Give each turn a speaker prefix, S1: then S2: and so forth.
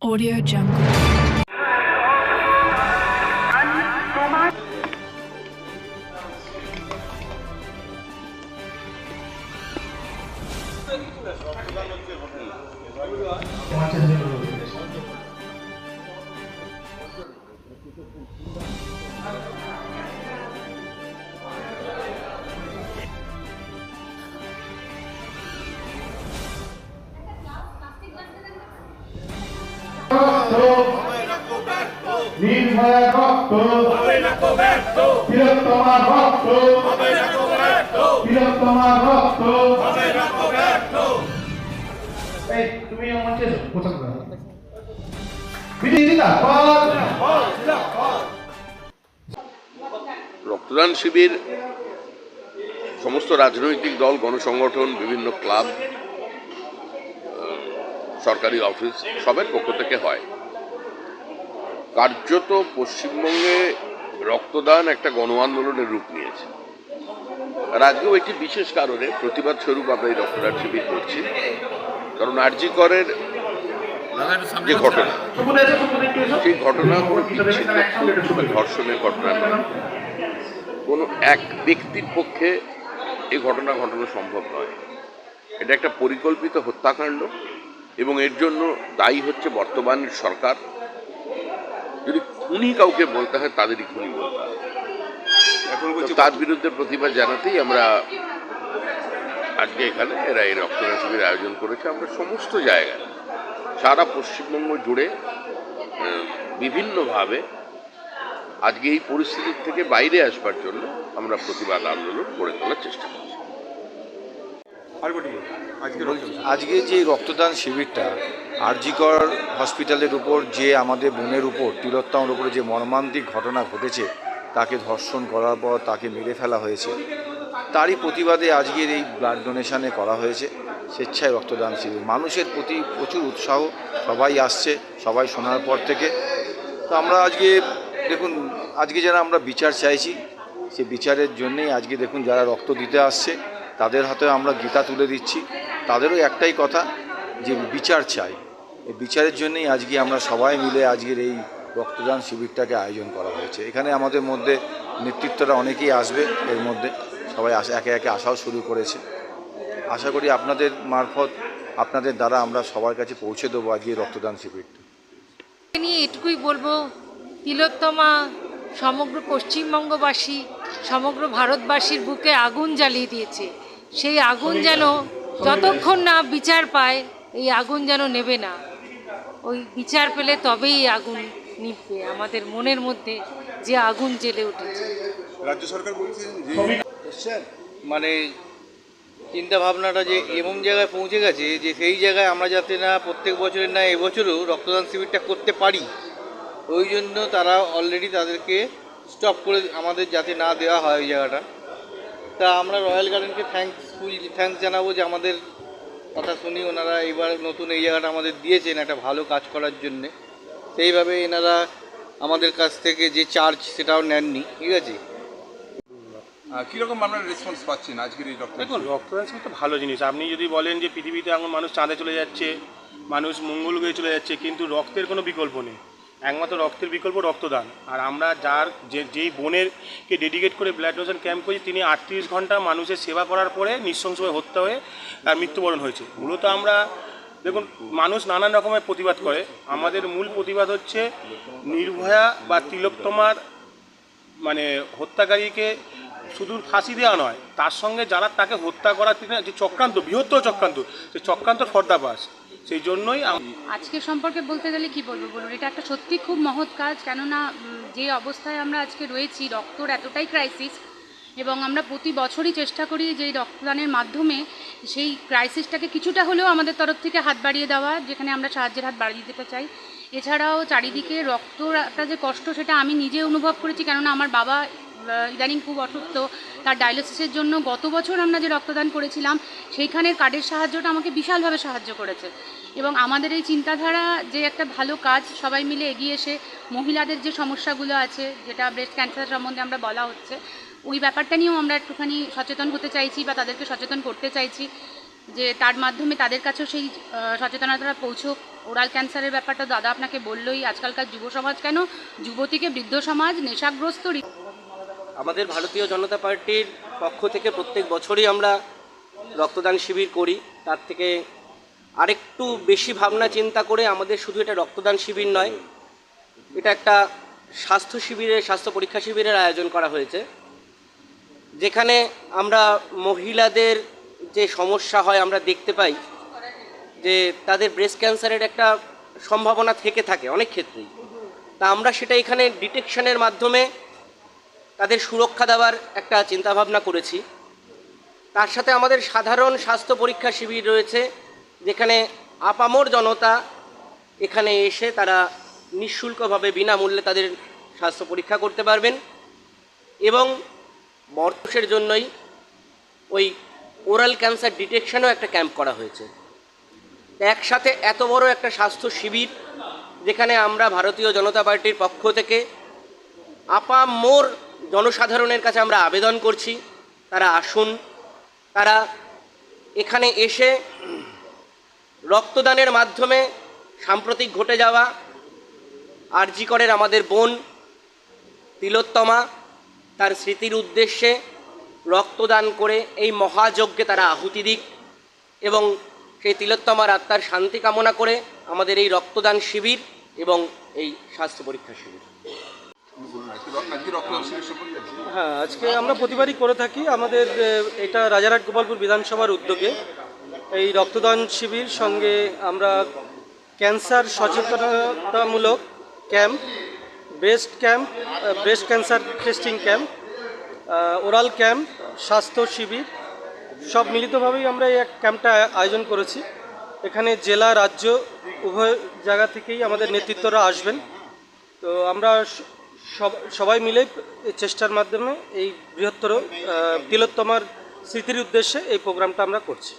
S1: Audio Jungle.
S2: Nirbhaya রক্ত বীরত্তমা রক্ত বীরত্তমা রক্ত এই তুমি আমার মঞ্চে এসো, কোথাও কোথাও। বিজয়ী জিন্দাবাদ।
S3: রক্তদান শিবির সমস্ত রাজনৈতিক দল গণসংগঠন বিভিন্ন ক্লাব সরকারি অফিস সবের পক্ষ থেকে হয়। কার্যত পশ্চিমবঙ্গে রক্তদান একটা গণ আন্দোলনের রূপ নিয়েছে। আর আজকেও একটি বিশেষ কারণে প্রতিবাদ স্বরূপ আমরা এই রক্তদান শিবির করছি। কারণ আরজি করের যে ঘটনা। সেই ঘটনা কোনো বিচ্ছিন্ন ধর্ষণের ঘটনা নয়। কোনো এক ব্যক্তির পক্ষে এই ঘটনা ঘটানো সম্ভব নয়। এটা একটা পরিকল্পিত হত্যাকাণ্ড এবং এর জন্য দায়ী হচ্ছে বর্তমান সরকার। যদি খুনি কাউকে বলতে হয় তাদেরই খুনি বলতে হয়। তার বিরুদ্ধে প্রতিবাদ জানাতেই আমরা আজকে এখানে এরা এই রক্তদান শিবির আয়োজন করেছে। আমরা সমস্ত জায়গায় সারা পশ্চিমবঙ্গ জুড়ে বিভিন্নভাবে আজকে এই পরিস্থিতির থেকে বাইরে আসবার জন্য আমরা প্রতিবাদ আন্দোলন গড়ে তোলার চেষ্টা করছি
S4: আজকে যে রক্তদান শিবিরটা, আরজিকর হসপিটালের উপর যে আমাদের বোনের উপর, তিলোত্তমের উপরে যে মর্মান্তিক ঘটনা ঘটেছে, তাকে ধর্ষণ করার পর তাকে মেরে ফেলা হয়েছে, তারই প্রতিবাদে আজকের এই ব্লাড ডোনেশনে করা হয়েছে, স্বেচ্ছায় রক্তদান শিবির। মানুষের প্রতি প্রচুর উৎসাহ, সবাই আসছে, সবাই শোনার পর থেকে। তো আমরা আজকে, দেখুন, আজকে যারা আমরা বিচার চাইছি, সে বিচারের জন্যেই আজকে দেখুন যারা রক্ত দিতে আসছে তাদের হাতে আমরা গীতা তুলে দিচ্ছি। তাদেরও একটাই কথা যে বিচার চাই। এই বিচারের জন্যই আজকে আমরা সবাই মিলে আজকের এই রক্তদান শিবিরটাকে আয়োজন করা হয়েছে। এখানে আমাদের মধ্যে নেতৃত্বরা অনেকেই আসবে এর মধ্যে। সবাই আসে, একে একে আসাও শুরু করেছে। আশা করি আপনাদের মারফত, আপনাদের দ্বারা আমরা সবার কাছে পৌঁছে দেবো আজকে রক্তদান শিবিরটা।
S5: নিয়ে এটুকুই বলব, তিলোত্তমা, সমগ্র পশ্চিমবঙ্গবাসী, সমগ্র ভারতবাসীর বুকে আগুন জ্বালিয়ে দিয়েছে। সেই আগুন যেন যতক্ষণ না বিচার পায় এই আগুন যেন নেবে না। ওই বিচার পেলে তবেই এই আগুন নিভবে আমাদের মনের মধ্যে যে আগুন জ্বেলে উঠেছে।
S6: রাজ্য সরকার বলছে যে
S7: মানে চিন্তা ভাবনাটা যে এমন জায়গায় পৌঁছে গেছে যে সেই জায়গায় আমরা যাতে না প্রত্যেক বছরের না এবছরও রক্তদান শিবিরটা করতে পারি ওই জন্য তারা অলরেডি তাদেরকে স্টপ করে আমাদের যাতে না দেওয়া হয় ওই জায়গাটা। তা আমরা রয়্যাল গার্ডেনকে থ্যাঙ্কসফুল থ্যাঙ্কস জানাব যে আমাদের কথা শুনি ওনারা এবার নতুন এই জায়গাটা আমাদের দিয়েছেন একটা ভালো কাজ করার জন্যে। সেইভাবে এনারা আমাদের কাছ থেকে যে চার্জ সেটাও নেননি ঠিক আছে?
S6: কীরকম আপনারা রেসপন্স পাচ্ছেন আজকের এই রক্ত
S8: দেখুন রক্তদান তো ভালো জিনিস। আপনি যদি বলেন যে পৃথিবীতে এখন মানুষ চাঁদে চলে যাচ্ছে মানুষ মঙ্গল গ্রহে চলে যাচ্ছে কিন্তু রক্তের কোনো বিকল্প নেই। একমাত্র রক্তের বিকল্প রক্তদান। আর আমরা যার যে, যেই বোনেরকে ডেডিকেট করে ব্লাড ডোনেশন ক্যাম্প করেছি, তিনি আটত্রিশ ঘণ্টা মানুষের সেবা করার পরে নৃশংসভাবে হত্যা হয়ে তার মৃত্যুবরণ হয়েছে। মূলত আমরা, দেখুন, মানুষ নানান রকমের প্রতিবাদ করে। আমাদের মূল প্রতিবাদ হচ্ছে নির্ভয়া বা তিলোত্তমার মানে হত্যাকারীকে শুধু ফাঁসি দেওয়া নয়, তার সঙ্গে যারা তাকে হত্যা করার যে চক্রান্ত, বৃহত্তর চক্রান্ত, সেই চক্রান্ত ফর্দাবাস সেই জন্যই
S9: আজকে সম্পর্কে বলতে গেলে কি বলব বলুন, এটা একটা সত্যি খুব মহৎ কাজ, কেননা যে অবস্থায় আমরা আজকে রয়েছি, রক্তর এতটাই ক্রাইসিস এবং আমরা প্রতি বছরই চেষ্টা করি যে রক্তদানের মাধ্যমে সেই ক্রাইসিসটাকে কিছুটা হলেও আমাদের তরফ থেকে হাত বাড়িয়ে দেওয়া, যেখানে আমরা সাহায্যের হাত বাড়িয়ে দিতে চাই। এছাড়াও চারিদিকে রক্তর একটা যে কষ্ট, সেটা আমি নিজে অনুভব করেছি, কেননা আমার বাবা ইদানিং খুব অসুস্থ। তার ডায়ালিসিসের জন্য গত বছর আমরা যে রক্তদান করেছিলাম, সেইখানের কার্ডের সাহায্যটা আমাকে বিশালভাবে সাহায্য করেছে। এবং আমাদের এই চিন্তাধারা যে একটা ভালো কাজ, সবাই মিলে এগিয়ে এসে মহিলাদের যে সমস্যাগুলো আছে, যেটা ব্রেস্ট ক্যান্সার সম্বন্ধে আমরা বলা হচ্ছে, ওই ব্যাপারটা নিয়েও আমরা একটুখানি সচেতন হতে চাইছি বা তাদেরকে সচেতন করতে চাইছি যে তার মাধ্যমে তাদের কাছেও সেই সচেতনতাটা পৌঁছুক। ওরাল ক্যান্সারের ব্যাপারটা দাদা আপনাকে বললোই, আজকালকার যুব সমাজ কেন? যুবতীকে বৃদ্ধ সমাজ, নেশাগ্রস্ত
S10: আমাদের ভারতীয় জনতা পার্টির পক্ষ থেকে প্রত্যেক বছরই আমরা রক্তদান শিবির করি। তার থেকে আরেকটু বেশি ভাবনা চিন্তা করে আমাদের শুধু এটা রক্তদান শিবির নয়, এটা একটা স্বাস্থ্য শিবিরের স্বাস্থ্য পরীক্ষা শিবিরের আয়োজন করা হয়েছে। যেখানে আমরা মহিলাদের যে সমস্যা হয় আমরা দেখতে পাই যে তাদের ব্রেস্ট ক্যান্সারের একটা সম্ভাবনা থেকে থাকে অনেক ক্ষেত্রেই। তা আমরা সেটা এখানে ডিটেকশনের মাধ্যমে তাদের সুরক্ষা দেওয়ার একটা চিন্তাভাবনা করেছি। তার সাথে আমাদের সাধারণ স্বাস্থ্য পরীক্ষা শিবির রয়েছে, যেখানে আপামর জনতা এখানে এসে তারা নিঃশুল্কভাবে বিনামূল্যে তাদের স্বাস্থ্য পরীক্ষা করতে পারবেন এবং বর্ষের জন্যই ওই ওরাল ক্যান্সার ডিটেকশনও একটা ক্যাম্প করা হয়েছে। একসাথে এত বড় একটা স্বাস্থ্য শিবির, যেখানে আমরা ভারতীয় জনতা পার্টির পক্ষ থেকে আপামোর জনসাধারণের কাছে আমরা আবেদন করছি, তারা আসুন। তারা এখানে এসে রক্তদানের মাধ্যমে সাম্প্রতিক ঘটে যাওয়া আরজি করের আমাদের বোন তিলোত্তমা, তার স্মৃতির উদ্দেশ্যে রক্তদান করে এই মহাযজ্ঞে তারা আহুতি দিক এবং সেই তিলোত্তমার আত্মার শান্তি কামনা করে আমাদের এই রক্তদান শিবির এবং এই স্বাস্থ্য পরীক্ষা শিবির
S6: আজকে রক্তদান শিবির সম্পর্কে
S10: হ্যাঁ আজকে আমরা প্রতিবারই করে থাকি আমাদের এটা রাজারহাট গোপালপুর বিধানসভার উদ্যোগে। এই রক্তদান শিবির সঙ্গে আমরা ক্যান্সার সচেতনতামূলক camp, breast camp breast cancer testing camp oral camp, স্বাস্থ্য শিবির, সব মিলিতভাবেই আমরা এই ক্যাম্পটা আয়োজন করেছি। এখানে জেলা, রাজ্য, উভয় জায়গা থেকেই আমাদের নেতৃত্বরা আসবেন। তো আমরা সবাই মিলে চেষ্টার মাধ্যমে এই বৃহত্তর তিলোত্তমার স্মৃতির উদ্দেশ্যে এই প্রোগ্রামটা আমরা করছি।